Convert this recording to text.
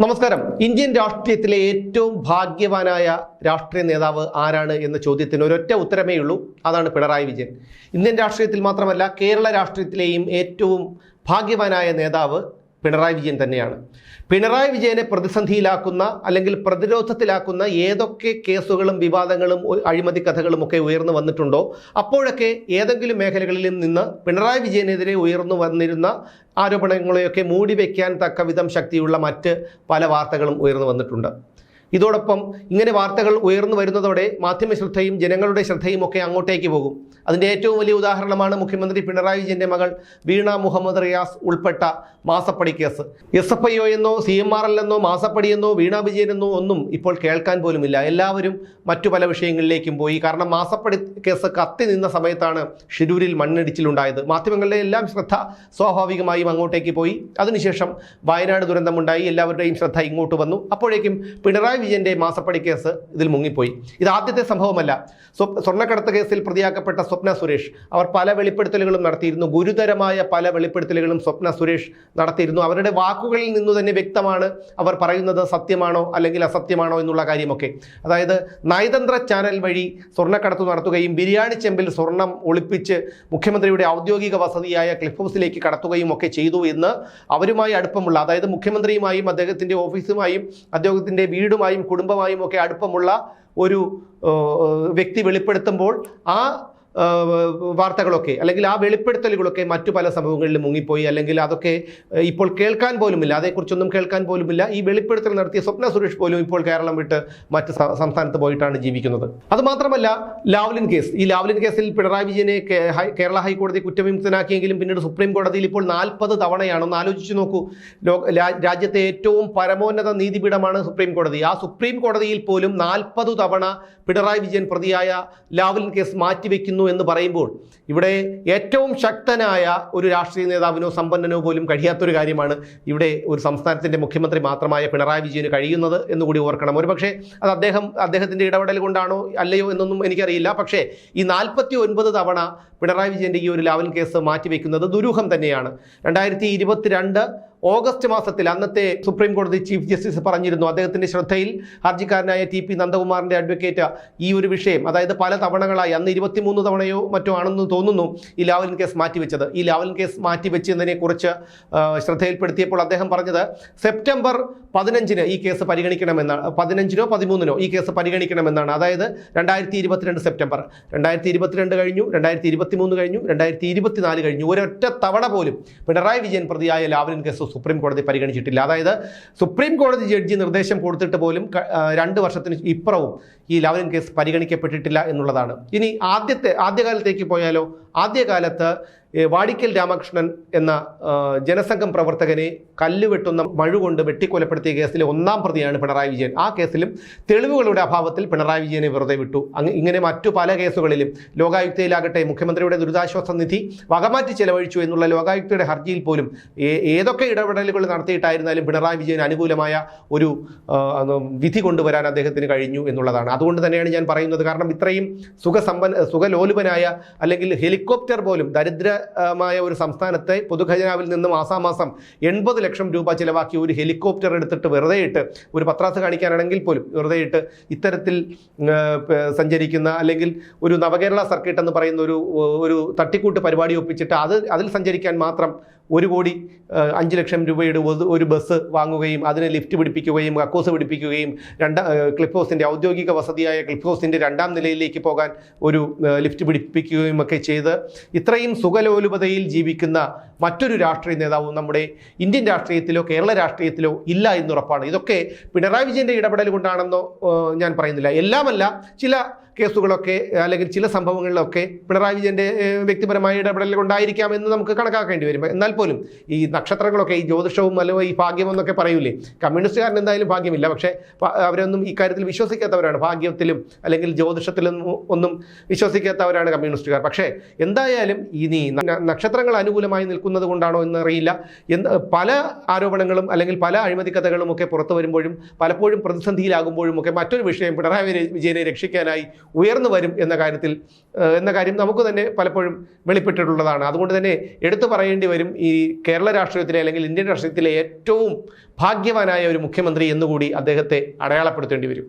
നമസ്കാരം. ഇന്ത്യൻ രാഷ്ട്രീയത്തിലെ ഏറ്റവും ഭാഗ്യവാനായ രാഷ്ട്രീയ നേതാവ് ആരാണ് എന്ന ചോദ്യത്തിന് ഒരൊറ്റ ഉത്തരമേ ഉള്ളൂ. അതാണ് പിണറായി വിജയൻ. ഇന്ത്യൻ രാഷ്ട്രീയത്തിൽ മാത്രമല്ല കേരള രാഷ്ട്രീയത്തിലെയും ഏറ്റവും ഭാഗ്യവാനായ നേതാവ് പിണറായി വിജയൻ തന്നെയാണ്. പിണറായി വിജയനെ പ്രതിസന്ധിയിലാക്കുന്ന അല്ലെങ്കിൽ പ്രതിരോധത്തിലാക്കുന്ന ഏതൊക്കെ കേസുകളും വിവാദങ്ങളും അഴിമതി കഥകളും ഒക്കെ ഉയർന്നു വന്നിട്ടുണ്ടോ? അപ്പോഴൊക്കെ ഏതെങ്കിലും മേഖലകളിൽ നിന്ന് പിണറായി വിജയനെതിരെ ഉയർന്നു വന്നിരുന്ന ആരോപണങ്ങളെയൊക്കെ മൂടി വയ്ക്കാൻ തക്ക വിധം ശക്തിയുള്ള മറ്റ് പല വാർത്തകളും ഉയർന്നു വന്നിട്ടുണ്ട്. ഇതോടൊപ്പം ഇങ്ങനെ വാർത്തകൾ ഉയർന്നു വരുന്നതോടെ മാധ്യമ ശ്രദ്ധയും ജനങ്ങളുടെ ശ്രദ്ധയും ഒക്കെ അങ്ങോട്ടേക്ക് പോകും. അതിന്റെ ഏറ്റവും വലിയ ഉദാഹരണമാണ് മുഖ്യമന്ത്രി പിണറായി വിജയന്റെ മകൾ വീണ മുഹമ്മദ് റിയാസ് ഉൾപ്പെട്ട മാസപ്പടി case. S F I O എന്നോ സി എം ആർ എൽ എന്നോ മാസപ്പടി എന്നോ വീണ വിജയൻ എന്നോ ഒന്നും ഇപ്പോൾ കേൾക്കാൻ പോലുമില്ല. എല്ലാവരും മറ്റു പല വിഷയങ്ങളിലേക്കും പോയി. കാരണം മാസപ്പടി കേസ് കത്തി നിന്ന സമയത്താണ് ഷിരൂരിൽ മണ്ണിടിച്ചിലുണ്ടായത്. മാധ്യമങ്ങളുടെ എല്ലാം ശ്രദ്ധ സ്വാഭാവികമായും അങ്ങോട്ടേക്ക് പോയി. അതിനുശേഷം വയനാട് ദുരന്തമുണ്ടായി. എല്ലാവരുടെയും ശ്രദ്ധ ഇങ്ങോട്ട് വന്നു. അപ്പോഴേക്കും പിണറായി വിജയന്റെ മാസപ്പടി കേസ് ഇതിൽ മുങ്ങിപ്പോയി. ഇത് ആദ്യത്തെ സംഭവമല്ല. സ്വ- സ്വർണക്കടത്ത് കേസിൽ പ്രതിയാക്കപ്പെട്ട സ്വപ്ന സുരേഷ്. അവർ പല വെളിപ്പെടുത്തലുകളും നടത്തിയിരുന്നു. ഗുരുതരമായ പല വെളിപ്പെടുത്തലുകളും സ്വപ്ന സുരേഷ് നടത്തിയിരുന്നു. അവരുടെ വാക്കുകളിൽ നിന്ന് തന്നെ വ്യക്തമാണ് അവർ പറയുന്നത് സത്യമാണോ അല്ലെങ്കിൽ അസത്യമാണോ എന്നുള്ള കാര്യമൊക്കെ. അതായത് നയതന്ത്ര ചാനൽ വഴി സ്വർണക്കടത്ത് നടത്തുകയും ബിരിയാണി ചെമ്പിൽ സ്വർണം ഒളിപ്പിച്ച് മുഖ്യമന്ത്രിയുടെ ഔദ്യോഗിക വസതിയായ ക്ലിഫ് ഹൗസിലേക്ക് കടത്തുകയും ഒക്കെ ചെയ്തു എന്ന് അവരുമായി അടുപ്പമുള്ള അതായത് മുഖ്യമന്ത്രിയുമായും അദ്ദേഹത്തിന്റെ ഓഫീസുമായും അദ്ദേഹത്തിന്റെ വീടുമായും കുടുംബമായും ഒക്കെ അടുപ്പമുള്ള ഒരു വ്യക്തി വെളിപ്പെടുത്തുമ്പോൾ ആ വാർത്തകളൊക്കെ അല്ലെങ്കിൽ ആ വെളിപ്പെടുത്തലുകളൊക്കെ മറ്റു പല സംഭവങ്ങളിലും മുങ്ങിപ്പോയി അല്ലെങ്കിൽ അതൊക്കെ ഇപ്പോൾ കേൾക്കാൻ പോലുമില്ല അതേക്കുറിച്ചൊന്നും കേൾക്കാൻ പോലുമില്ല. ഈ വെളിപ്പെടുത്തൽ നടത്തിയ സ്വപ്ന സുരേഷ് പോലും ഇപ്പോൾ കേരളം വിട്ട് മറ്റ് സംസ്ഥാനത്ത് പോയിട്ടാണ് ജീവിക്കുന്നത്. അതുമാത്രമല്ല ലാവ്ലിൻ കേസ്. ഈ ലാവ്ലിൻ കേസിൽ പിണറായി വിജയനെ കേരള ഹൈക്കോടതി കുറ്റവിമുക്തനാക്കിയെങ്കിലും പിന്നീട് സുപ്രീം കോടതിയിൽ ഇപ്പോൾ നാൽപ്പത് തവണയാണ്. ഒന്ന് ആലോചിച്ച് നോക്കൂ. രാജ്യത്തെ ഏറ്റവും പരമോന്നത നീതിപീഠമാണ് സുപ്രീം കോടതി. ആ സുപ്രീം കോടതിയിൽ പോലും നാൽപ്പത് തവണ പിണറായി വിജയൻ പ്രതിയായ ലാവ്ലിൻ കേസ് മാറ്റിവെക്കുന്നു എന്ന് പറയുമ്പോൾ ഇവിടെ ഏറ്റവും ശക്തനായ ഒരു രാഷ്ട്രീയ നേതാവിനോ സമ്പന്നനോ പോലും കഴിയാത്തൊരു കാര്യമാണ് ഇവിടെ ഒരു സംസ്ഥാനത്തിന്റെ മുഖ്യമന്ത്രി മാത്രമായ പിണറായി വിജയന് കഴിയുന്നത് എന്നുകൂടി ഓർക്കണം. ഒരുപക്ഷെ അത് അദ്ദേഹം അദ്ദേഹത്തിന്റെ ഇടപെടൽ കൊണ്ടാണോ അല്ലയോ എന്നൊന്നും എനിക്കറിയില്ല. പക്ഷേ ഈ നാൽപ്പത്തി ഒൻപത് തവണ പിണറായി വിജയന്റെ ഈ ഒരു ലാവൽ കേസ് മാറ്റിവെക്കുന്നത് ദുരൂഹം തന്നെയാണ്. രണ്ടായിരത്തി ഇരുപത്തിരണ്ട് ഓഗസ്റ്റ് മാസത്തിൽ അന്നത്തെ സുപ്രീം കോടതി ചീഫ് ജസ്റ്റിസ് പറഞ്ഞിരുന്നു. അദ്ദേഹത്തിന്റെ ശ്രദ്ധയിൽ ഹർജിക്കാരനായ ടി പി നന്ദകുമാറിന്റെ അഡ്വക്കേറ്റ് ഈ ഒരു വിഷയം അതായത് പല തവണകളായി അന്ന് ഇരുപത്തിമൂന്ന് തവണയോ മറ്റോ ആണെന്ന് തോന്നുന്നു ഈ ലാവലിൻ കേസ് മാറ്റിവെച്ചത്. ഈ ലാവലിൻ കേസ് മാറ്റിവെച്ചതിനെ കുറിച്ച് ആ, ശ്രദ്ധയിൽപ്പെടുത്തിയപ്പോൾ അദ്ദേഹം പറഞ്ഞത് സെപ്റ്റംബർ പതിനഞ്ചിന് ഈ കേസ് പരിഗണിക്കണമെന്നാണ് പതിനഞ്ചിനോ പതിമൂന്നിനോ ഈ കേസ് പരിഗണിക്കണമെന്നാണ്. അതായത് രണ്ടായിരത്തി ഇരുപത്തിരണ്ട് സെപ്റ്റംബർ. രണ്ടായിരത്തി ഇരുപത്തിരണ്ട് കഴിഞ്ഞു രണ്ടായിരത്തി ഇരുപത്തിമൂന്ന് കഴിഞ്ഞു രണ്ടായിരത്തി ഇരുപത്തിനാല് കഴിഞ്ഞു. ഒരൊറ്റ തവണ പോലും പിണറായി വിജയൻ പ്രതിയായ ലാവലിൻ കേസ് സുപ്രീം കോടതി പരിഗണിച്ചിട്ടില്ല. അതായത് സുപ്രീം കോടതി ജഡ്ജി നിർദ്ദേശം കൊടുത്തിട്ട് പോലും രണ്ട് വർഷത്തിന് ഇപ്പുറവും ഈ ലാവലിൻ കേസ് പരിഗണിക്കപ്പെട്ടിട്ടില്ല എന്നുള്ളതാണ്. ഇനി ആദ്യത്തെ ആദ്യകാലത്തേക്ക് പോയാലോ? ആദ്യകാലത്ത് വാടിക്കൽ രാമകൃഷ്ണൻ എന്ന ജനസംഘം പ്രവർത്തകനെ കല്ലുവെട്ടുന്ന മഴ കൊണ്ട് വെട്ടിക്കൊലപ്പെടുത്തിയ കേസിലെ ഒന്നാം പ്രതിയാണ് പിണറായി വിജയൻ. ആ കേസിലും തെളിവുകളുടെ അഭാവത്തിൽ പിണറായി വിജയനെ വെറുതെ വിട്ടു. ഇങ്ങനെ മറ്റു പല കേസുകളിലും ലോകായുക്തയിലാകട്ടെ മുഖ്യമന്ത്രിയുടെ ദുരിതാശ്വാസ നിധി വകമാറ്റി ചെലവഴിച്ചു എന്നുള്ള ലോകായുക്തയുടെ ഹർജിയിൽ പോലും ഏതൊക്കെ ഇടപെടലുകൾ നടത്തിയിട്ടായിരുന്നാലും പിണറായി വിജയൻ അനുകൂലമായ ഒരു വിധി കൊണ്ടുവരാൻ അദ്ദേഹത്തിന് കഴിഞ്ഞു എന്നുള്ളതാണ്. അതുകൊണ്ട് തന്നെയാണ് ഞാൻ പറയുന്നത്. കാരണം ഇത്രയും സുഖസമ്പന്ന സുഖലോലുപനായ അല്ലെങ്കിൽ ഹെലികോപ്റ്റർ പോലും ദരിദ്രമായ ഒരു സംസ്ഥാനത്തെ പൊതുഖജനാവിൽ നിന്നും മാസാമാസം എൺപത് ലക്ഷം രൂപ ചിലവാക്കി ഒരു ഹെലികോപ്റ്റർ എടുത്തിട്ട് വെറുതെ ഇട്ട് ഒരു പത്രാസ് കാണിക്കാനാണെങ്കിൽ പോലും വെറുതെ ഇട്ട് ഇത്തരത്തിൽ സഞ്ചരിക്കുന്ന അല്ലെങ്കിൽ ഒരു നവകേരള സർക്കിട്ട് എന്ന് പറയുന്ന ഒരു ഒരു തട്ടിക്കൂട്ട് പരിപാടി ഒപ്പിച്ചിട്ട് അത് അതിൽ സഞ്ചരിക്കാൻ മാത്രം ഒരു കോടി അഞ്ച് ലക്ഷം രൂപയുടെ ഒരു- ഒരു ബസ് വാങ്ങുകയും അതിനെ ലിഫ്റ്റ് പിടിപ്പിക്കുകയും കക്കൂസ് പിടിപ്പിക്കുകയും രണ്ട ക്ലിഫ് ഹൗസിന്റെ ഔദ്യോഗിക വസതിയായ ക്ലിഫ് ഹൗസിന്റെ രണ്ടാം നിലയിലേക്ക് പോകാൻ ഒരു ലിഫ്റ്റ് പിടിപ്പിക്കുകയും ഒക്കെ ചെയ്ത് ഇത്രയും സുഖലോലുപതയിൽ ജീവിക്കുന്ന മറ്റൊരു രാഷ്ട്രീയ നേതാവും നമ്മുടെ ഇന്ത്യൻ രാഷ്ട്രീയത്തിലോ കേരള രാഷ്ട്രീയത്തിലോ ഇല്ല എന്നുറപ്പാണ്. ഇതൊക്കെ പിണറായി വിജയന്റെ ഇടപെടൽ കൊണ്ടാണെന്നോ ഞാൻ പറയുന്നില്ല. എല്ലാമല്ല ചില കേസുകളൊക്കെ അല്ലെങ്കിൽ ചില സംഭവങ്ങളിലൊക്കെ പിണറായി വിജയന്റെ വ്യക്തിപരമായ ഇടപെടൽ കൊണ്ടായിരിക്കാം എന്ന് നമുക്ക് കണക്കാക്കേണ്ടി വരും. എന്നാൽ പോലും ഈ നക്ഷത്രങ്ങളൊക്കെ ഈ ജ്യോതിഷവും അല്ലെങ്കിൽ ഈ ഭാഗ്യം എന്നൊക്കെ പറയൂലേ കമ്മ്യൂണിസ്റ്റുകാരൻ എന്തായാലും ഭാഗ്യമില്ല. പക്ഷേ അവരൊന്നും ഈ കാര്യത്തിൽ വിശ്വസിക്കാത്തവരാണ്. ഭാഗ്യത്തിലും അല്ലെങ്കിൽ ജ്യോതിഷത്തിലും ഒന്നും വിശ്വസിക്കാത്തവരാണ് കമ്മ്യൂണിസ്റ്റുകാർ. പക്ഷേ എന്തായാലും ഇനി നക്ഷത്രങ്ങൾ അനുകൂലമായി നിൽക്കുന്നത് കൊണ്ടാണോ എന്നറിയില്ല. എന്ത് പല ആരോപണങ്ങളും അല്ലെങ്കിൽ പല അഴിമതി കഥകളും ഒക്കെ പുറത്തു വരുമ്പോഴും പലപ്പോഴും പ്രതിസന്ധിയിലാകുമ്പോഴും ഒക്കെ മറ്റൊരു വിഷയം പിണറായി വിജയനെ രക്ഷിക്കാനായി ഉയർന്നു വരും എന്ന കാര്യത്തിൽ എന്ന കാര്യം നമുക്ക് തന്നെ പലപ്പോഴും വെളിപ്പെട്ടിട്ടുള്ളതാണ്. അതുകൊണ്ട് തന്നെ എടുത്തു പറയേണ്ടി വരും ഈ കേരള രാഷ്ട്രീയത്തിലെ അല്ലെങ്കിൽ ഇന്ത്യൻ രാഷ്ട്രീയത്തിലെ ഏറ്റവും ഭാഗ്യവാനായ ഒരു മുഖ്യമന്ത്രി എന്നുകൂടി അദ്ദേഹത്തെ അടയാളപ്പെടുത്തേണ്ടി വരും.